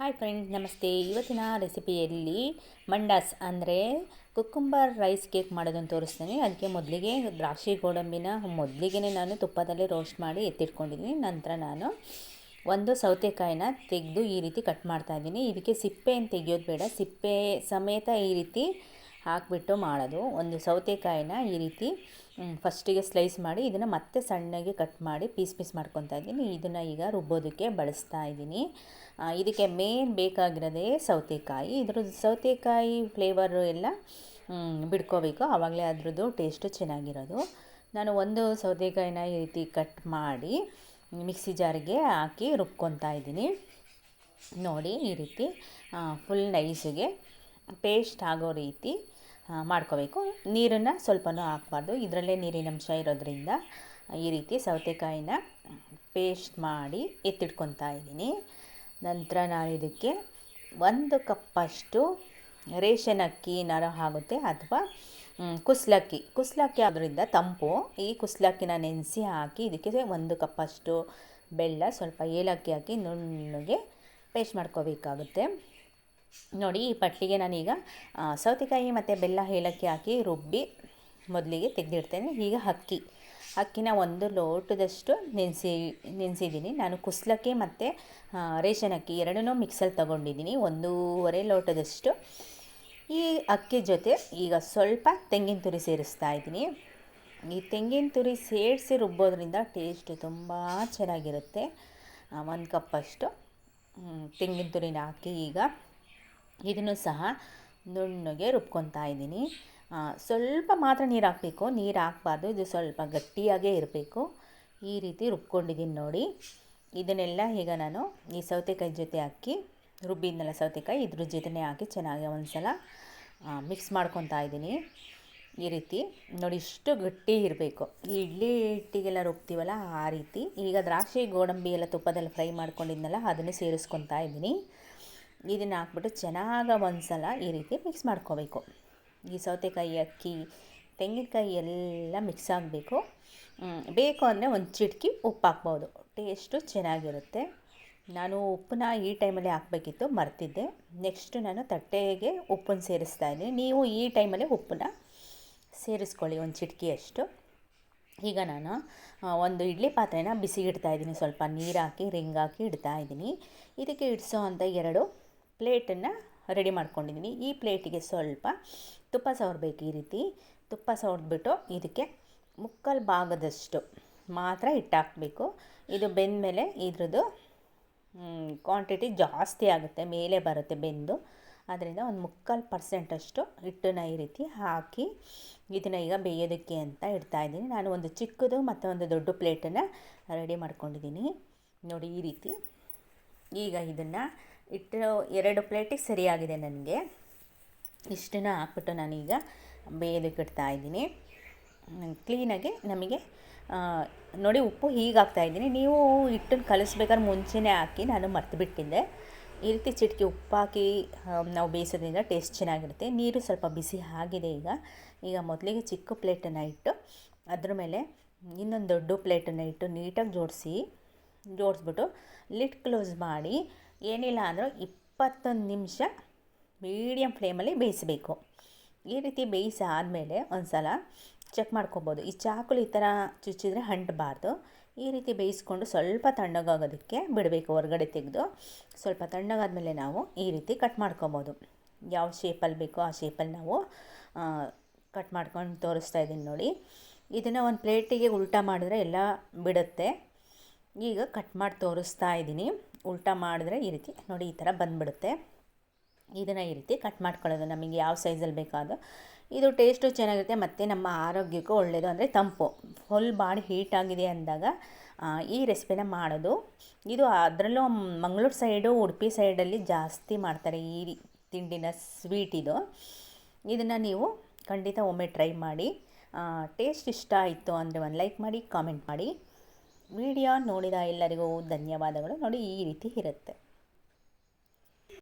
Hi friend ನಮಸ್ತೆ. ಇವತ್ತಿನ ರೆಸಿಪಿಯಲ್ಲಿ ಮಂಡಾಸ್ ಅಂದರೆ ಕುಕ್ಕುಂಬರ್ ರೈಸ್ ಕೇಕ್ ಮಾಡೋದನ್ನು ತೋರಿಸ್ತೀನಿ. ಅದಕ್ಕೆ ಮೊದಲಿಗೆ ದ್ರಾಕ್ಷಿ ಗೋಡಂಬಿನ ಮೊದಲಿಗೆ ನಾನು ತುಪ್ಪದಲ್ಲಿ ರೋಸ್ಟ್ ಮಾಡಿ ಎತ್ತಿಟ್ಕೊಂಡಿದ್ದೀನಿ. ನಂತರ ನಾನು ಒಂದು ಸೌತೆಕಾಯಿನ ತೆಗೆದು ಈ ರೀತಿ ಕಟ್ ಮಾಡ್ತಾ ಇದ್ದೀನಿ. ಇದಕ್ಕೆ ಸಿಪ್ಪೆಯನ್ನು ತೆಗೆಯೋದು ಬೇಡ. ಸಿಪ್ಪೆ ಸಮೇತ ಈ ರೀತಿ ಹಾಕಿಬಿಟ್ಟು ಮಾಡೋದು. ಒಂದು ಸೌತೆಕಾಯಿನ ಈ ರೀತಿ ಫಸ್ಟಿಗೆ ಸ್ಲೈಸ್ ಮಾಡಿ ಇದನ್ನು ಮತ್ತೆ ಸಣ್ಣಗೆ ಕಟ್ ಮಾಡಿ ಪೀಸ್ ಪೀಸ್ ಮಾಡ್ಕೊತಾ ಇದ್ದೀನಿ. ಇದನ್ನು ಈಗ ರುಬ್ಬೋದಕ್ಕೆ ಬಳಸ್ತಾ ಇದ್ದೀನಿ. ಇದಕ್ಕೆ ಮೇನ್ ಬೇಕಾಗಿರೋದೇ ಸೌತೆಕಾಯಿ. ಇದ್ರದ್ದು ಸೌತೆಕಾಯಿ ಫ್ಲೇವರು ಎಲ್ಲ ಬಿಡ್ಕೋಬೇಕು. ಆವಾಗಲೇ ಅದ್ರದ್ದು ಟೇಸ್ಟು ಚೆನ್ನಾಗಿರೋದು. ನಾನು ಒಂದು ಸೌತೆಕಾಯಿನ ಈ ರೀತಿ ಕಟ್ ಮಾಡಿ ಮಿಕ್ಸಿ ಜಾರಿಗೆ ಹಾಕಿ ರುಬ್ಕೊತಾ ಇದ್ದೀನಿ. ನೋಡಿ ಈ ರೀತಿ ಫುಲ್ ನೈಸಿಗೆ ಪೇಸ್ಟ್ ಆಗೋ ರೀತಿ ಮಾಡ್ಕೋಬೇಕು. ನೀರನ್ನು ಸ್ವಲ್ಪನೂ ಹಾಕ್ಬಾರ್ದು. ಇದರಲ್ಲೇ ನೀರಿನಂಶ ಇರೋದ್ರಿಂದ ಈ ರೀತಿ ಸೌತೆಕಾಯಿನ ಪೇಸ್ಟ್ ಮಾಡಿ ಎತ್ತಿಟ್ಕೊತಾ ಇದ್ದೀನಿ. ನಂತರ ನಾನು ಇದಕ್ಕೆ ಒಂದು ಕಪ್ಪಷ್ಟು ರೇಷನ್ ಅಕ್ಕಿ ನರ ಆಗುತ್ತೆ ಅಥವಾ ಕುಸ್ಲಕ್ಕಿ. ಕುಸ್ಲಕ್ಕಿ ಆದ್ದರಿಂದ ತಂಪು. ಈ ಕುಸ್ಲಕ್ಕಿನ ನೆನೆಸಿ ಹಾಕಿ ಇದಕ್ಕೆ ಒಂದು ಕಪ್ಪಷ್ಟು ಬೆಲ್ಲ, ಸ್ವಲ್ಪ ಏಲಕ್ಕಿ ಹಾಕಿ ನುಣ್ಣಗೆ ಪೇಸ್ಟ್ ಮಾಡ್ಕೋಬೇಕಾಗುತ್ತೆ. ನೋಡಿ, ಈ ಪಟ್ಲಿಗೆ ನಾನೀಗ ಸೌತೆಕಾಯಿ ಮತ್ತು ಬೆಲ್ಲ ಏಲಕ್ಕಿ ಹಾಕಿ ರುಬ್ಬಿ ಮೊದಲಿಗೆ ತೆಗೆದಿಡ್ತೇನೆ. ಈಗ ಅಕ್ಕಿ. ಅಕ್ಕಿನ ಒಂದು ಲೋಟದಷ್ಟು ನೆನೆಸಿ, ನೆನೆಸಿದ್ದೀನಿ. ನಾನು ಕುಸ್ಲಕ್ಕಿ ಮತ್ತು ರೇಷನ್ ಅಕ್ಕಿ ಎರಡನ್ನೂ ಮಿಕ್ಸಲ್ಲಿ ತಗೊಂಡಿದ್ದೀನಿ. ಒಂದೂವರೆ ಲೋಟದಷ್ಟು. ಈ ಅಕ್ಕಿ ಜೊತೆ ಈಗ ಸ್ವಲ್ಪ ತೆಂಗಿನ ತುರಿ ಸೇರಿಸ್ತಾ ಇದ್ದೀನಿ. ಈ ತೆಂಗಿನ ತುರಿ ಸೇರಿಸಿ ರುಬ್ಬೋದ್ರಿಂದ ಟೇಸ್ಟು ತುಂಬ ಚೆನ್ನಾಗಿರುತ್ತೆ. ಒಂದು ಕಪ್ಪಷ್ಟು ತೆಂಗಿನ ತುರಿನ ಹಾಕಿ ಈಗ ಇದನ್ನು ಸಹ ನುಣ್ಣಗೆ ರುಬ್ಕೊತಾ ಇದ್ದೀನಿ. ಸ್ವಲ್ಪ ಮಾತ್ರ ನೀರು ಹಾಕಬೇಕು. ನೀರು ಹಾಕಬಾರ್ದು. ಇದು ಸ್ವಲ್ಪ ಗಟ್ಟಿಯಾಗೇ ಇರಬೇಕು. ಈ ರೀತಿ ರುಬ್ಕೊಂಡಿದ್ದೀನಿ ನೋಡಿ. ಇದನ್ನೆಲ್ಲ ಈಗ ನಾನು ಈ ಸೌತೆಕಾಯಿ ಜೊತೆ ಹಾಕಿ, ರುಬ್ಬಿದ್ನಲ್ಲ ಸೌತೆಕಾಯಿ, ಇದ್ರ ಜೊತೆನೇ ಹಾಕಿ ಚೆನ್ನಾಗಿ ಒಂದು ಸಲ ಮಿಕ್ಸ್ ಮಾಡ್ಕೊತಾ ಇದ್ದೀನಿ. ಈ ರೀತಿ ನೋಡಿ ಇಷ್ಟು ಗಟ್ಟಿ ಇರಬೇಕು. ಈ ಇಡ್ಲಿ ಹಿಟ್ಟಿಗೆಲ್ಲ ರುಬ್ತೀವಲ್ಲ ಆ ರೀತಿ. ಈಗ ದ್ರಾಕ್ಷಿ, ಗೋಡಂಬಿ ಎಲ್ಲ ತುಪ್ಪದಲ್ಲಿ ಫ್ರೈ ಮಾಡ್ಕೊಂಡಿದ್ನಲ್ಲ, ಅದನ್ನು ಸೇರಿಸ್ಕೊತಾ ಇದ್ದೀನಿ. ಇದನ್ನು ಹಾಕ್ಬಿಟ್ಟು ಚೆನ್ನಾಗಿ ಒಂದು ಸಲ ಈ ರೀತಿ ಮಿಕ್ಸ್ ಮಾಡ್ಕೋಬೇಕು. ಈ ಸೌತೆಕಾಯಿ, ಅಕ್ಕಿ, ತೆಂಗಿನಕಾಯಿ ಎಲ್ಲ ಮಿಕ್ಸ್ ಆಗಬೇಕು. ಬೇಕು ಅಂದರೆ ಒಂದು ಚಿಟಕಿ ಉಪ್ಪು ಹಾಕ್ಬೋದು. ಟೇಸ್ಟು ಚೆನ್ನಾಗಿರುತ್ತೆ. ನಾನು ಉಪ್ಪನ್ನ ಈ ಟೈಮಲ್ಲಿ ಹಾಕಬೇಕಿತ್ತು, ಮರ್ತಿದ್ದೆ. ನೆಕ್ಸ್ಟ್ ನಾನು ತಟ್ಟೆಗೆ ಉಪ್ಪನ್ನು ಸೇರಿಸ್ತಾ ಇದ್ದೀನಿ. ನೀವು ಈ ಟೈಮಲ್ಲಿ ಉಪ್ಪನ್ನ ಸೇರಿಸ್ಕೊಳ್ಳಿ ಒಂದು ಚಿಟಕಿಯಷ್ಟು ಈಗ ನಾನು ಒಂದು ಇಡ್ಲಿ ಪಾತ್ರೆನ ಬಿಸಿ ಇಡ್ತಾ ಇದ್ದೀನಿ. ಸ್ವಲ್ಪ ನೀರು ಹಾಕಿ ರಿಂಗ್ ಹಾಕಿ ಇಡ್ತಾ ಇದ್ದೀನಿ. ಇದಕ್ಕೆ ಇಡಿಸೋ ಅಂಥ ಎರಡು ಪ್ಲೇಟನ್ನು ರೆಡಿ ಮಾಡ್ಕೊಂಡಿದ್ದೀನಿ. ಈ ಪ್ಲೇಟಿಗೆ ಸ್ವಲ್ಪ ತುಪ್ಪ ಸವರಬೇಕು ಈ ರೀತಿ. ತುಪ್ಪ ಸವರ್ದ್ಬಿಟ್ಟು ಇದಕ್ಕೆ ಮುಕ್ಕಲ್ ಭಾಗದಷ್ಟು ಮಾತ್ರ ಹಿಟ್ಟಾಕಬೇಕು. ಇದು ಬೆಂದ ಮೇಲೆ ಇದ್ರದ್ದು ಕ್ವಾಂಟಿಟಿ ಜಾಸ್ತಿ ಆಗುತ್ತೆ, ಮೇಲೆ ಬರುತ್ತೆ ಬೆಂದು. ಅದರಿಂದ ಒಂದು ಮುಕ್ಕಾಲು ಪರ್ಸೆಂಟಷ್ಟು ಹಿಟ್ಟನ್ನ ಈ ರೀತಿ ಹಾಕಿ ಇದನ್ನು ಈಗ ಬೇಯೋದಕ್ಕೆ ಅಂತ ಇಡ್ತಾಯಿದ್ದೀನಿ ನಾನು ಒಂದು ಚಿಕ್ಕದು ಮತ್ತು ಒಂದು ದೊಡ್ಡ ಪ್ಲೇಟನ್ನು ರೆಡಿ ಮಾಡ್ಕೊಂಡಿದ್ದೀನಿ. ನೋಡಿ ಈ ರೀತಿ. ಈಗ ಇದನ್ನು ಇಟ್ಟು ಎರಡು ಪ್ಲೇಟಿಗೆ ಸರಿಯಾಗಿದೆ ನನಗೆ. ಇಷ್ಟನ್ನು ಹಾಕ್ಬಿಟ್ಟು ನಾನೀಗ ಬೇಯೋದಕ್ಕೆ ಇಡ್ತಾ ಇದ್ದೀನಿ. ಕ್ಲೀನಾಗಿ ನಮಗೆ ನೋಡಿ ಉಪ್ಪು ಹೀಗೆ ಹಾಕ್ತಾಯಿದ್ದೀನಿ ನೀವು ಹಿಟ್ಟನ್ನು ಕಲಿಸ್ಬೇಕಾದ್ರೆ ಮುಂಚೆನೇ ಹಾಕಿ ನಾನು ಮರ್ತು ಬಿಟ್ಟಿದ್ದೆ. ಈ ರೀತಿ ಚಿಟಕಿ ಉಪ್ಪು ಹಾಕಿ ನಾವು ಬೇಯಿಸೋದ್ರಿಂದ ಟೇಸ್ಟ್ ಚೆನ್ನಾಗಿರುತ್ತೆ. ನೀರು ಸ್ವಲ್ಪ ಬಿಸಿ ಆಗಿದೆ ಈಗ. ಈಗ ಮೊದಲಿಗೆ ಚಿಕ್ಕ ಪ್ಲೇಟನ್ನು ಇಟ್ಟು, ಅದ್ರ ಮೇಲೆ ಇನ್ನೊಂದು ದೊಡ್ಡ ಪ್ಲೇಟನ್ನು ಇಟ್ಟು ನೀಟಾಗಿ ಜೋಡಿಸಿ, ಜೋಡಿಸ್ಬಿಟ್ಟು ಲಿಟ್ ಕ್ಲೋಸ್ ಮಾಡಿ ಏನಿಲ್ಲ ಅಂದರೂ ಇಪ್ಪತ್ತೊಂದು ನಿಮಿಷ ಮೀಡಿಯಮ್ ಫ್ಲೇಮಲ್ಲಿ ಬೇಯಿಸಬೇಕು. ಈ ರೀತಿ ಬೇಯಿಸಿ ಆದಮೇಲೆ ಒಂದು ಸಲ ಚೆಕ್ ಮಾಡ್ಕೊಬೋದು. ಈ ಚಾಕುಲಿ ಈ ಥರ ಚುಚ್ಚಿದ್ರೆ ಹಂಟಬಾರ್ದು. ಈ ರೀತಿ ಬೇಯಿಸ್ಕೊಂಡು ಸ್ವಲ್ಪ ತಣ್ಣಗಾಗೋದಕ್ಕೆ ಬಿಡಬೇಕು, ಹೊರಗಡೆ ತೆಗೆದು. ಸ್ವಲ್ಪ ತಣ್ಣಗಾದ್ಮೇಲೆ ನಾವು ಈ ರೀತಿ ಕಟ್ ಮಾಡ್ಕೊಬೋದು. ಯಾವ ಶೇಪಲ್ಲಿ ಬೇಕೋ ಆ ಶೇಪಲ್ಲಿ ನಾವು ಕಟ್ ಮಾಡ್ಕೊಂಡು ತೋರಿಸ್ತಾ ಇದ್ದೀನಿ ನೋಡಿ. ಇದನ್ನು ಒಂದು ಪ್ಲೇಟಿಗೆ ಉಲ್ಟಾ ಮಾಡಿದ್ರೆ ಎಲ್ಲ ಬಿಡುತ್ತೆ. ಈಗ ಕಟ್ ಮಾಡಿ ತೋರಿಸ್ತಾ ಇದ್ದೀನಿ. ಉಲ್ಟಾ ಮಾಡಿದ್ರೆ ಈ ರೀತಿ, ನೋಡಿ ಈ ಥರ ಬಂದ್ಬಿಡುತ್ತೆ. ಇದನ್ನು ಈ ರೀತಿ ಕಟ್ ಮಾಡ್ಕೊಳ್ಳೋದು, ನಮಗೆ ಯಾವ ಸೈಜಲ್ಲಿ ಬೇಕಾದೋ. ಇದು ಟೇಸ್ಟು ಚೆನ್ನಾಗಿರುತ್ತೆ, ಮತ್ತು ನಮ್ಮ ಆರೋಗ್ಯಕ್ಕೂ ಒಳ್ಳೆಯದು ಅಂದರೆ ತಂಪು ಫುಲ್ ಬಾಡಿ ಹೀಟ್ ಆಗಿದೆ ಅಂದಾಗ ಈ ರೆಸಿಪಿನ ಮಾಡೋದು. ಇದು ಅದರಲ್ಲೂ ಮಂಗಳೂರು ಸೈಡು, ಉಡುಪಿ ಸೈಡಲ್ಲಿ ಜಾಸ್ತಿ ಮಾಡ್ತಾರೆ ಈ ತಿಂಡಿನ ಸ್ವೀಟ್ ಇದು. ಇದನ್ನು ನೀವು ಖಂಡಿತ ಒಮ್ಮೆ ಟ್ರೈ ಮಾಡಿ. ಟೇಸ್ಟ್ ಇಷ್ಟ ಆಯಿತು ಅಂದರೆ ಒಂದು ಲೈಕ್ ಮಾಡಿ ಕಾಮೆಂಟ್ ಮಾಡಿ. ವಿಡಿಯೋ ನೋಡಿದ ಎಲ್ಲರಿಗೂ ಧನ್ಯವಾದಗಳು. ನೋಡಿ ಈ ರೀತಿ ಇರುತ್ತೆ.